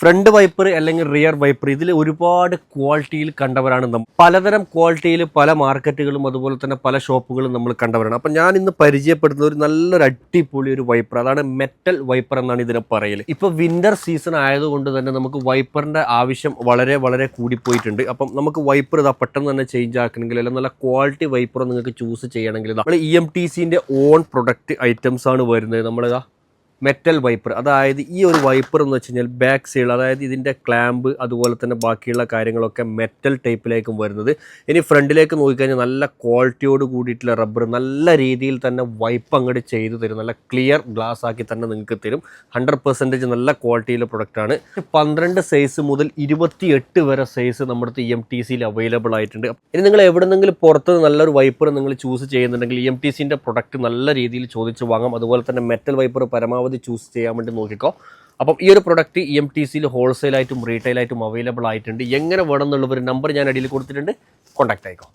Front wiper അല്ലെങ്കിൽ rear wiper ഇതിൽ ഒരുപാട് ക്വാളിറ്റിയിൽ കണ്ടവരാണ് നമ്മൾ പലതരം ക്വാളിറ്റിയിൽ പല മാർക്കറ്റുകളും അതുപോലെ തന്നെ പല ഷോപ്പുകളും നമ്മൾ കണ്ടവരാണ്. അപ്പം ഞാൻ ഇന്ന് പരിചയപ്പെടുന്ന ഒരു നല്ലൊരു അടിപൊളി ഒരു വൈപ്പർ അതാണ് മെറ്റൽ വൈപ്പർ എന്നാണ് ഇതിനെ പറയൽ ഇപ്പോൾ വിന്റർ സീസൺ ആയതുകൊണ്ട് തന്നെ നമുക്ക് വൈപ്പറിന്റെ ആവശ്യം വളരെ വളരെ കൂടിപ്പോയിട്ടുണ്ട്. അപ്പം നമുക്ക് വൈപ്പർ ഇതാ പെട്ടെന്ന് തന്നെ ചേഞ്ച് ആക്കണമെങ്കിൽ അല്ലെങ്കിൽ നല്ല ക്വാളിറ്റി വൈപ്പർ നിങ്ങൾക്ക് ചൂസ് ചെയ്യണമെങ്കിൽ നമ്മൾ ഇ എം ടി സിന്റെ ഓൺ പ്രൊഡക്റ്റ് ഐറ്റംസ് ആണ് വരുന്നത്. നമ്മളിതാ മെറ്റൽ വൈപ്പർ അതായത് ഈ ഒരു വൈപ്പർ എന്ന് വെച്ച് കഴിഞ്ഞാൽ ബാക്ക് സൈഡ് അതായത് ഇതിന്റെ ക്ലാമ്പ് അതുപോലെ തന്നെ ബാക്കിയുള്ള കാര്യങ്ങളൊക്കെ മെറ്റൽ ടൈപ്പിലേക്കും വരുന്നത്. ഇനി ഫ്രണ്ടിലേക്ക് നോക്കിക്കഴിഞ്ഞാൽ നല്ല ക്വാളിറ്റിയോട് കൂടിയിട്ടുള്ള റബ്ബർ നല്ല രീതിയിൽ തന്നെ വൈപ്പ് അങ്ങോട്ട് ചെയ്തു തരും. നല്ല ക്ലിയർ ഗ്ലാസ് ആക്കി തന്നെ നിങ്ങൾക്ക് തരും. ഹൺഡ്രഡ് പെർസെന്റേജ് നല്ല ക്വാളിറ്റിയിലെ പ്രൊഡക്റ്റാണ് പന്ത്രണ്ട് സൈസ് മുതൽ ഇരുപത്തി എട്ട് വരെ സൈസ് നമ്മുടെ ഇ എം ടി സിയിൽ അവൈലബിൾ ആയിട്ടുണ്ട്. ഇനി നിങ്ങൾ എവിടെന്നെങ്കിലും പുറത്ത് നല്ലൊരു വൈപ്പർ നിങ്ങൾ ചൂസ് ചെയ്യുന്നുണ്ടെങ്കിൽ എം ടി സിന്റെ പ്രൊഡക്റ്റ് നല്ല രീതിയിൽ ചോദിച്ച് വാങ്ങാം. അതുപോലെ തന്നെ മെറ്റൽ വൈപ്പർ പരമാവധി ചൂസ് ചെയ്യാൻ വേണ്ടി നോക്കിക്കോ. അപ്പം ഈ ഒരു പ്രൊഡക്റ്റ് ഇ എം ടി സിയിൽ ഹോൾസെയിലായിട്ടും റീറ്റെയിലായിട്ടും അവൈലബിൾ ആയിട്ടുണ്ട്. എങ്ങനെ വേണം എന്നുള്ള ഒരു നമ്പർ ഞാൻ അടിയിൽ കൊടുത്തിട്ടുണ്ട്. കോൺടാക്റ്റ് ആയിക്കോ.